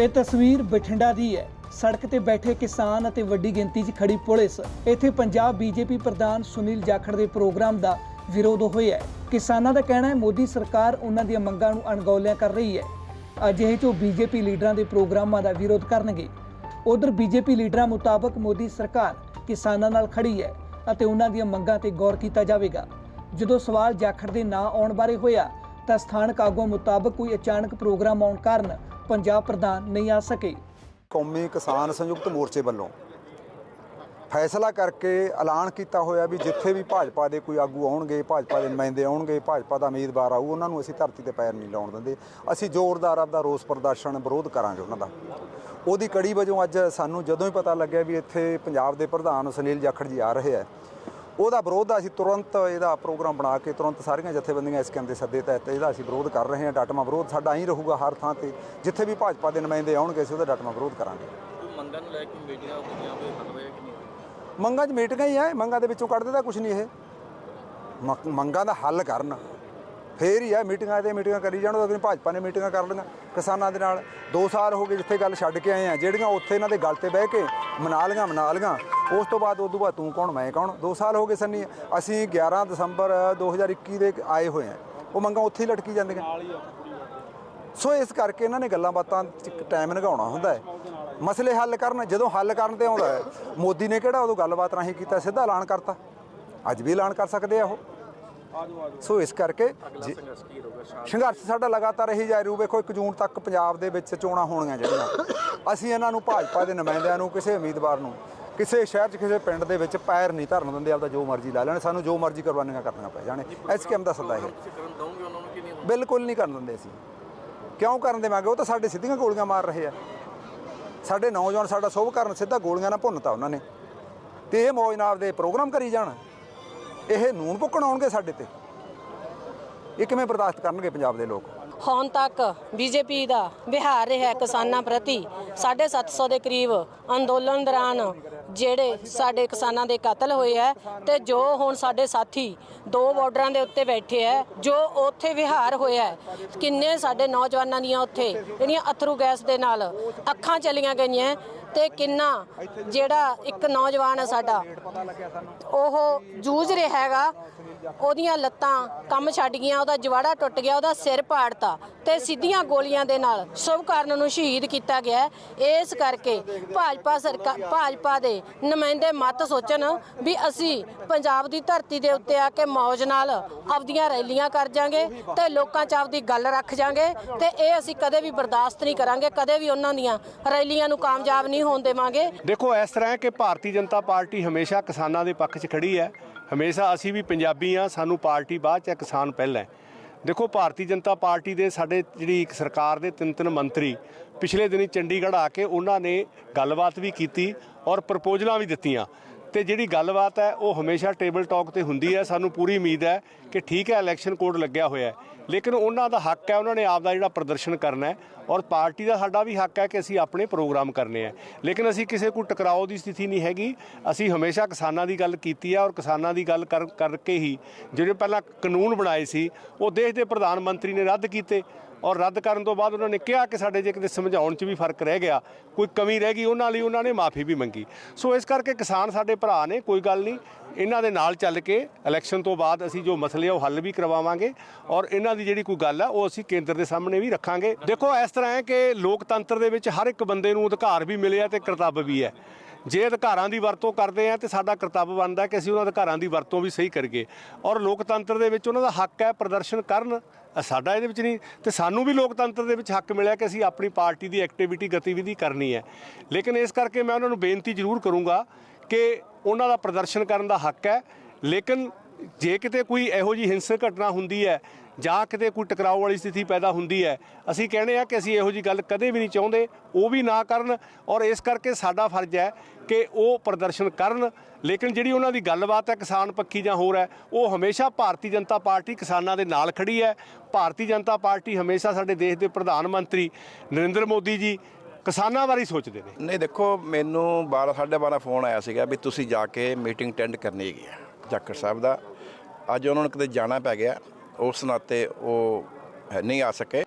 ਇਹ ਤਸਵੀਰ ਬਠਿੰਡਾ ਦੀ ਹੈ। ਸੜਕ ਤੇ ਬੈਠੇ ਕਿਸਾਨ ਅਤੇ ਵੱਡੀ ਗਿਣਤੀ 'ਚ ਖੜੀ ਪੁਲਿਸ, ਇੱਥੇ ਪੰਜਾਬ ਬੀਜੇਪੀ ਪ੍ਰਧਾਨ ਸੁਨੀਲ ਜਾਖੜ ਦੇ ਪ੍ਰੋਗਰਾਮ ਦਾ ਵਿਰੋਧ ਹੋਇਆ ਹੈ। ਕਿਸਾਨਾਂ ਦਾ ਕਹਿਣਾ ਹੈ, ਮੋਦੀ ਸਰਕਾਰ ਉਹਨਾਂ ਦੀਆਂ ਮੰਗਾਂ ਨੂੰ ਅਣਗੌਲਿਆਂ ਕਰ ਰਹੀ ਹੈ। ਅਜਿਹੇ 'ਚ ਉਹ ਬੀਜੇਪੀ ਲੀਡਰਾਂ ਦੇ ਪ੍ਰੋਗਰਾਮਾਂ ਦਾ ਵਿਰੋਧ ਕਰਨਗੇ। ਉਧਰ ਬੀਜੇਪੀ ਲੀਡਰਾਂ ਮੁਤਾਬਕ ਮੋਦੀ ਸਰਕਾਰ ਕਿਸਾਨਾਂ ਨਾਲ ਖੜੀ ਹੈ ਅਤੇ ਉਹਨਾਂ ਦੀਆਂ ਮੰਗਾਂ ਤੇ ਗੌਰ ਕੀਤਾ ਜਾਵੇਗਾ। ਜਦੋਂ ਸਵਾਲ ਜਾਖੜ ਦੇ ਨਾਂ ਆਉਣ ਬਾਰੇ ਹੋਇਆ, ਤਾਂ ਸਥਾਨਕ ਆਗੂਆਂ ਮੁਤਾਬਕ ਕੋਈ ਅਚਾਨਕ ਪ੍ਰੋਗਰਾਮ ਆਉਣ ਕਾਰਨ ਪੰਜਾਬ ਪ੍ਰਧਾਨ ਨਹੀਂ ਆ ਸਕੇ। ਕੌਮੀ ਕਿਸਾਨ ਸੰਯੁਕਤ ਮੋਰਚੇ ਵੱਲੋਂ ਫੈਸਲਾ ਕਰਕੇ ਐਲਾਨ ਕੀਤਾ ਹੋਇਆ ਵੀ ਜਿੱਥੇ ਵੀ ਭਾਜਪਾ ਦੇ ਕੋਈ ਆਗੂ ਆਉਣਗੇ, ਭਾਜਪਾ ਦੇ ਨੁਮਾਇੰਦੇ ਆਉਣਗੇ, ਭਾਜਪਾ ਦਾ ਉਮੀਦਵਾਰ ਆਊ, ਉਹਨਾਂ ਨੂੰ ਅਸੀਂ ਧਰਤੀ ਤੇ ਪੈਰ ਨਹੀਂ ਲਾਉਣ ਦਿੰਦੇ। ਅਸੀਂ ਜ਼ੋਰਦਾਰ ਆਪਦਾ ਰੋਸ ਪ੍ਰਦਰਸ਼ਨ ਵਿਰੋਧ ਕਰਾਂਗੇ ਉਹਨਾਂ ਦਾ। ਉਹਦੀ ਕੜੀ ਵਜੋਂ ਅੱਜ ਸਾਨੂੰ ਜਦੋਂ ਹੀ ਪਤਾ ਲੱਗਿਆ ਵੀ ਇੱਥੇ ਪੰਜਾਬ ਦੇ ਪ੍ਰਧਾਨ ਸੁਨੀਲ ਜਾਖੜ ਜੀ ਆ ਰਹੇ ਆ ਉਹਦਾ ਵਿਰੋਧ ਅਸੀਂ ਤੁਰੰਤ ਇਹਦਾ ਪ੍ਰੋਗਰਾਮ ਬਣਾ ਕੇ ਤੁਰੰਤ ਸਾਰੀਆਂ ਜਥੇਬੰਦੀਆਂ ਇਸ ਕੰਮ ਦੇ ਸੱਦੇ ਤਹਿਤ ਇਹਦਾ ਅਸੀਂ ਵਿਰੋਧ ਕਰ ਰਹੇ ਹਾਂ ਡਟਮਾ ਵਿਰੋਧ ਸਾਡਾ ਹੀ ਰਹੂਗਾ ਹਰ ਥਾਂ ਤੇ। ਜਿੱਥੇ ਵੀ ਭਾਜਪਾ ਦੇ ਨੁਮਾਇੰਦੇ ਆਉਣਗੇ ਅਸੀਂ ਉਹਦਾ ਡਟਮਾ ਵਿਰੋਧ ਕਰਾਂਗੇ। ਮੰਗਾਂ ਨੂੰ ਲੈ ਕੇ ਮੀਟਿੰਗਾਂ ਹੋਈਆਂ ਹੱਲ ਹੋਇਆ ਕਿ ਨਹੀਂ ਮੰਗਾਂ 'ਚ ਮੀਟਿੰਗਾਂ ਹੀ ਆ ਮੰਗਾਂ ਦੇ ਵਿੱਚੋਂ ਕੱਢਦੇ ਤਾਂ ਕੁਝ ਨਹੀਂ ਇਹ। ਮੰਗਾਂ ਦਾ ਹੱਲ ਕਰਨ। ਫੇਰ ਹੀ ਆ ਮੀਟਿੰਗਾਂ ਤੇ ਮੀਟਿੰਗਾਂ ਕਰੀ ਜਾਣ ਉਹ ਭਾਜਪਾ ਨੇ ਮੀਟਿੰਗਾਂ ਕਰ ਲਈਆਂ। ਕਿਸਾਨਾਂ ਦੇ ਨਾਲ 2 ਸਾਲ ਹੋ ਗਏ ਜਿੱਥੇ ਗੱਲ ਛੱਡ ਕੇ ਆਏ ਆ ਜਿਹੜੀਆਂ ਉੱਥੇ ਇਹਨਾਂ ਦੇ ਗੱਲ ਤੇ ਬਹਿ ਕੇ ਮਨਾ ਲੀਆਂ ਮਨਾ ਲੀਆਂ ਉਸ ਤੋਂ ਬਾਅਦ ਉਦੋਂ ਬਾਅਦ ਤੂੰ ਕੌਣ ਮੈਂ ਕੌਣ? 2 ਸਾਲ ਹੋ ਗਏ ਸੰਨੀ ਅਸੀਂ 11 ਦਸੰਬਰ 2021 ਦੇ ਆਏ ਹੋਏ ਆ ਉਹ ਮੰਗਾਂ ਉੱਥੇ ਹੀ ਲਟਕੀ ਜਾਂਦੀਆਂ। ਸੋ ਇਸ ਕਰਕੇ ਇਹਨਾਂ ਨੇ ਗੱਲਾਂ ਬਾਤਾਂ ਟਾਈਮ ਲਗਾਉਣਾ ਹੁੰਦਾ ਹੈ। ਮਸਲੇ ਹੱਲ ਕਰਨ ਜਦੋਂ ਹੱਲ ਕਰਨ ਤੇ ਆਉਂਦਾ ਹੈ ਮੋਦੀ ਨੇ ਕਿਹੜਾ ਉਦੋਂ ਗੱਲਬਾਤ ਰਾਹੀਂ ਕੀਤਾ ਸਿੱਧਾ ਐਲਾਨ ਕਰਤਾ। ਅੱਜ ਵੀ ਐਲਾਨ ਕਰ ਸਕਦੇ ਆ ਉਹ। ਸੋ ਇਸ ਕਰਕੇ ਜੇ- ਸੰਘਰਸ਼ ਸਾਡਾ ਲਗਾਤਾਰ ਇਹੀ ਜਾਰੀ ਰਹੂ ਵੇਖੋ 1 ਜੂਨ ਤੱਕ ਪੰਜਾਬ ਦੇ ਵਿੱਚ ਚੋਣਾਂ ਹੋਣੀਆਂ ਜਿਹੜੀਆਂ। ਅਸੀਂ ਇਹਨਾਂ ਨੂੰ ਭਾਜਪਾ ਦੇ ਨੁਮਾਇੰਦਿਆਂ ਨੂੰ ਕਿਸੇ ਉਮੀਦਵਾਰ ਨੂੰ ਕਿਸੇ ਸ਼ਹਿਰ 'ਚ, ਕਿਸੇ ਪਿੰਡ ਦੇ ਵਿੱਚ ਪੈਰ ਨਹੀਂ ਧਰਨ ਦਿੰਦੇ, ਆਪਦਾ ਜੋ ਮਰਜ਼ੀ ਲਾ ਲੈਣ। ਸਾਨੂੰ ਜੋ ਮਰਜ਼ੀ ਕੁਰਬਾਨੀਆਂ ਕਰਨੀਆਂ ਪੈ ਜਾਣੇ। ਐਸਕੇਐਮ ਦਾ ਸੱਦਾ ਇਹ ਬਿਲਕੁਲ ਨਹੀਂ ਕਰਨ ਦਿੰਦੇ ਅਸੀਂ। ਕਿਉਂ ਕਰਨ ਦੇਵਾਂਗੇ ਉਹ ਤਾਂ ਸਾਡੇ ਸਿੱਧੀਆਂ ਗੋਲੀਆਂ ਮਾਰ ਰਹੇ ਆ। ਸਾਡੇ ਨੌਜਵਾਨ, ਸਾਡਾ ਸ਼ੁਭ ਕਰਨ ਸਿੱਧਾ ਗੋਲੀਆਂ ਨਾਲ ਭੁੰਨਤਾ ਉਹਨਾਂ ਨੇ। ਤੇ ਇਹ ਮੌਜ ਨਾਲ ਆਪਦੇ ਪ੍ਰੋਗਰਾਮ ਕਰੀ ਜਾਣ। ਇਹ ਨੂਨ ਭੁੱਕਣ ਆਉਣਗੇ ਸਾਡੇ ਤੇ। ਇਹ ਕਿਵੇਂ ਬਰਦਾਸ਼ਤ ਕਰਨਗੇ ਪੰਜਾਬ ਦੇ ਲੋਕ? ਹੁਣ ਤੱਕ ਬੀਜੇਪੀ ਦਾ ਵਿਹਾਰ ਰਿਹਾ ਕਿਸਾਨਾਂ ਪ੍ਰਤੀ। 750 ਦੇ ਕਰੀਬ ਅੰਦੋਲਨ ਦੌਰਾਨ ਜਿਹੜੇ ਸਾਡੇ ਕਿਸਾਨਾਂ ਦੇ ਕਤਲ ਹੋਏ ਹੈ ਤੇ ਜੋ ਹੁਣ ਸਾਡੇ ਸਾਥੀ ਦੋ ਬਾਰਡਰਾਂ ਦੇ ਉੱਤੇ ਬੈਠੇ ਹੈ ਜੋ ਉੱਥੇ ਵਿਹਾਰ ਹੋਇਆ ਹੈ, ਕਿੰਨੇ ਸਾਡੇ ਨੌਜਵਾਨਾਂ ਦੀਆਂ ਉੱਥੇ ਜਿਹੜੀਆਂ ਅਥਰੂ ਗੈਸ ਦੇ ਨਾਲ ਅੱਖਾਂ ਚਲੀਆਂ ਗਈਆਂ ਤੇ ਕਿੰਨਾ ਜਿਹੜਾ ਇੱਕ ਨੌਜਵਾਨ ਹੈ ਸਾਡਾ, ਉਹ ਜੂਝ ਰਿਹਾ ਹੈਗਾ, ਉਹਦੀਆਂ ਲੱਤਾਂ ਕੰਮ ਛੱਡ ਗਈਆਂ, ਉਹਦਾ ਜਵਾੜਾ ਟੁੱਟ ਗਿਆ, ਉਹਦਾ ਸਿਰ ਪਾੜਤਾ ਤੇ ਸਿੱਧੀਆਂ ਗੋਲੀਆਂ ਦੇ ਨਾਲ ਸ਼ੁਭ ਕਰਨ ਨੂੰ ਸ਼ਹੀਦ ਕੀਤਾ ਗਿਆ ਇਸ ਕਰਕੇ ਭਾਜਪਾ ਸਰਕਾਰ ਭਾਜਪਾ ਦੇ ਨੁਮਾਇੰਦੇ ਮਤ ਸੋਚਣ ਵੀ ਅਸੀਂ ਪੰਜਾਬ ਦੀ ਧਰਤੀ ਦੇ ਉੱਤੇ ਆ ਕੇ ਮੌਜ ਨਾਲ ਆਪਦੀਆਂ ਰੈਲੀਆਂ ਕਰ ਜਾਾਂਗੇ ਤੇ ਲੋਕਾਂ 'ਚ ਆਪਦੀ ਗੱਲ ਰੱਖ ਜਾਾਂਗੇ ਤੇ ਇਹ ਅਸੀਂ ਕਦੇ ਵੀ ਬਰਦਾਸ਼ਤ ਨਹੀਂ ਕਰਾਂਗੇ, ਕਦੇ ਵੀ ਉਹਨਾਂ ਦੀਆਂ ਰੈਲੀਆਂ ਨੂੰ ਕਾਮਯਾਬ ਨਹੀਂ ਹੋਣ ਦੇਵਾਂਗੇ। ਦੇਖੋ, ਇਸ ਤਰ੍ਹਾਂ ਹੈ ਕਿ ਭਾਰਤੀ ਜਨਤਾ ਪਾਰਟੀ ਹਮੇਸ਼ਾ ਕਿਸਾਨਾਂ ਦੇ ਪੱਖ 'ਚ ਖੜੀ ਹੈ। ਹਮੇਸ਼ਾ ਅਸੀਂ ਵੀ ਪੰਜਾਬੀ ਆ ਸਾਨੂੰ ਪਾਰਟੀ ਬਾਅਦ 'ਚ ਕਿਸਾਨ ਪਹਿਲਾਂ ਹੈ। ਦੇਖੋ, ਭਾਰਤੀ ਜਨਤਾ ਪਾਰਟੀ ਦੇ ਸਾਡੇ ਜਿਹੜੀ ਇੱਕ ਸਰਕਾਰ ਦੇ ਤਿੰਨ ਤਿੰਨ ਮੰਤਰੀ ਪਿਛਲੇ ਦਿਨੀ ਚੰਡੀਗੜ੍ਹ ਆ ਕੇ ਉਹਨਾਂ ਨੇ ਗੱਲਬਾਤ ਵੀ ਕੀਤੀ ਔਰ ਪ੍ਰਪੋਜ਼ਲਾਂ ਵੀ ਦਿੱਤੀਆਂ। ਤੇ ਜਿਹੜੀ ਗੱਲਬਾਤ ਹੈ, ਉਹ ਹਮੇਸ਼ਾ ਟੇਬਲ ਟਾਕ ਤੇ ਹੁੰਦੀ ਹੈ। ਸਾਨੂੰ ਪੂਰੀ ਉਮੀਦ ਹੈ ਕਿ ਠੀਕ ਹੈ, ਇਲੈਕਸ਼ਨ ਕੋਡ ਲੱਗਿਆ ਹੋਇਆ ਹੈ। ਲੇਕਿਨ ਉਹਨਾਂ ਦਾ ਹੱਕ ਹੈ, ਉਹਨਾਂ ਨੇ ਆਪ ਦਾ ਜਿਹੜਾ ਪ੍ਰਦਰਸ਼ਨ ਕਰਨਾ ਹੈ ਔਰ ਪਾਰਟੀ ਦਾ ਸਾਡਾ ਵੀ ਹੱਕ ਹੈ ਕਿ ਅਸੀਂ ਆਪਣੇ ਪ੍ਰੋਗਰਾਮ ਕਰਨੇ ਆ ਲੇਕਿਨ ਅਸੀਂ ਕਿਸੇ ਕੋਈ ਟਕਰਾਓ ਦੀ ਸਥਿਤੀ ਨਹੀਂ ਹੈਗੀ। ਅਸੀਂ ਹਮੇਸ਼ਾ ਕਿਸਾਨਾਂ ਦੀ ਗੱਲ ਕੀਤੀ ਹੈ ਔਰ ਕਿਸਾਨਾਂ ਦੀ ਗੱਲ ਕਰ, ਕਰਕੇ ਹੀ ਜਿਹੜੇ ਪਹਿਲਾਂ ਕਾਨੂੰਨ ਬਣਾਏ ਸੀ, ਉਹ ਦੇਸ਼ ਦੇ ਪ੍ਰਧਾਨ ਮੰਤਰੀ ਨੇ ਰੱਦ ਕੀਤੇ। ਔਰ ਰੱਦ ਕਰਨ ਤੋਂ ਬਾਅਦ ਉਹਨਾਂ ਨੇ ਕਿਹਾ ਕਿ ਸਾਡੇ ਜੇ ਕਿਤੇ ਸਮਝਾਉਣ 'ਚ ਵੀ ਫ਼ਰਕ ਰਹਿ ਗਿਆ, ਕੋਈ ਕਮੀ ਰਹਿ ਗਈ, ਉਹਨਾਂ ਲਈ ਉਹਨਾਂ ਨੇ ਮਾਫੀ ਵੀ ਮੰਗੀ। ਸੋ ਇਸ ਕਰਕੇ ਕਿਸਾਨ ਸਾਡੇ ਭਰਾ ਨੇ, ਕੋਈ ਗੱਲ ਨਹੀਂ, ਇਹਨਾਂ ਦੇ ਨਾਲ ਚੱਲ ਕੇ ਇਲੈਕਸ਼ਨ ਤੋਂ ਬਾਅਦ ਅਸੀਂ ਜੋ ਮਸਲੇ ਆ ਉਹ ਹੱਲ ਵੀ ਕਰਵਾਵਾਂਗੇ ਔਰ ਇਹਨਾਂ ਦੀ ਜਿਹੜੀ ਕੋਈ ਗੱਲ ਆ, ਉਹ ਅਸੀਂ ਕੇਂਦਰ ਦੇ ਸਾਹਮਣੇ ਵੀ ਰੱਖਾਂਗੇ। ਦੇਖੋ, ਇਸ ਤਰ੍ਹਾਂ ਹੈ ਕਿ ਲੋਕਤੰਤਰ ਦੇ ਵਿੱਚ ਹਰ ਇੱਕ ਬੰਦੇ ਨੂੰ ਅਧਿਕਾਰ ਵੀ ਮਿਲਿਆ ਤੇ ਕਰਤੱਵ ਵੀ ਹੈ। ਜੇ ਅਧਿਕਾਰਾਂ ਦੀ ਵਰਤੋਂ ਕਰਦੇ ਆ ਤੇ ਸਾਡਾ ਕਰਤੱਵ ਬਣਦਾ ਕਿ ਅਸੀਂ ਉਹਨਾਂ ਅਧਿਕਾਰਾਂ ਦੀ ਵਰਤੋਂ ਵੀ ਸਹੀ ਕਰੀਏ। ਔਰ ਲੋਕਤੰਤਰ ਦੇ ਵਿੱਚ ਉਹਨਾਂ ਦਾ ਹੱਕ ਹੈ ਪ੍ਰਦਰਸ਼ਨ ਕਰਨ। ਸਾਡਾ ਇਹਦੇ ਵਿੱਚ ਨਹੀਂ, ਤੇ ਸਾਨੂੰ ਵੀ ਲੋਕਤੰਤਰ ਦੇ ਵਿੱਚ ਹੱਕ ਮਿਲਿਆ ਕਿ ਅਸੀਂ ਆਪਣੀ ਪਾਰਟੀ ਦੀ ਐਕਟੀਵਿਟੀ ਗਤੀਵਿਧੀ ਕਰਨੀ ਹੈ। ਲੇਕਿਨ ਇਸ ਕਰਕੇ ਮੈਂ ਉਹਨਾਂ ਨੂੰ ਬੇਨਤੀ ਜ਼ਰੂਰ ਕਰੂੰਗਾ ਕਿ ਉਹਨਾਂ ਦਾ ਪ੍ਰਦਰਸ਼ਨ ਕਰਨ ਦਾ ਹੱਕ ਹੈ। ਲੇਕਿਨ ਜੇ ਕਿਤੇ ਕੋਈ ਇਹੋ ਜੀ ਹਿੰਸਕ ਘਟਨਾ ਹੁੰਦੀ ਹੈ ਜਾਂ ਕਿਤੇ ਕੋਈ ਟਕਰਾਓ ਵਾਲੀ ਸਥਿਤੀ ਪੈਦਾ ਹੁੰਦੀ ਹੈ। ਅਸੀਂ ਕਹਿੰਦੇ ਆ ਕਿ ਅਸੀਂ ਇਹੋ ਜੀ ਗੱਲ ਕਦੇ ਵੀ ਨਹੀਂ ਚਾਹੁੰਦੇ, ਉਹ ਵੀ ਨਾ ਕਰਨ ਔਰ ਇਸ ਕਰਕੇ ਸਾਡਾ ਫਰਜ਼ ਹੈ ਕਿ ਉਹ ਪ੍ਰਦਰਸ਼ਨ ਕਰਨ। ਲੇਕਿਨ ਜਿਹੜੀ ਉਹਨਾਂ ਦੀ ਗੱਲਬਾਤ ਹੈ, ਕਿਸਾਨ ਪੱਖੀ ਜਾਂ ਹੋਰ ਹੈ, ਉਹ ਹਮੇਸ਼ਾ ਭਾਰਤੀ ਜਨਤਾ ਪਾਰਟੀ ਕਿਸਾਨਾਂ ਦੇ ਨਾਲ ਖੜੀ ਹੈ। ਭਾਰਤੀ ਜਨਤਾ ਪਾਰਟੀ ਹਮੇਸ਼ਾ ਸਾਡੇ ਦੇਸ਼ ਦੇ ਪ੍ਰਧਾਨ ਮੰਤਰੀ ਨਰਿੰਦਰ ਮੋਦੀ ਜੀ ਕਿਸਾਨਾਂ ਬਾਰੇ ਸੋਚਦੇ ਨੇ। ਨਹੀਂ, ਦੇਖੋ, ਮੈਨੂੰ 12 12:30 ਫੋਨ ਆਇਆ ਸੀਗਾ ਵੀ ਤੁਸੀਂ ਜਾ ਕੇ ਮੀਟਿੰਗ ਅਟੈਂਡ ਕਰਨੀ ਹੈਗੀ ਆ ਜਾਖੜ ਸਾਹਿਬ ਦਾ। ਅੱਜ ਉਹਨਾਂ ਨੂੰ ਕਿਤੇ ਜਾਣਾ ਪੈ ਗਿਆ। ਉਸ ਨਾਤੇ ਉਹ ਨਹੀਂ ਆ ਸਕੇ।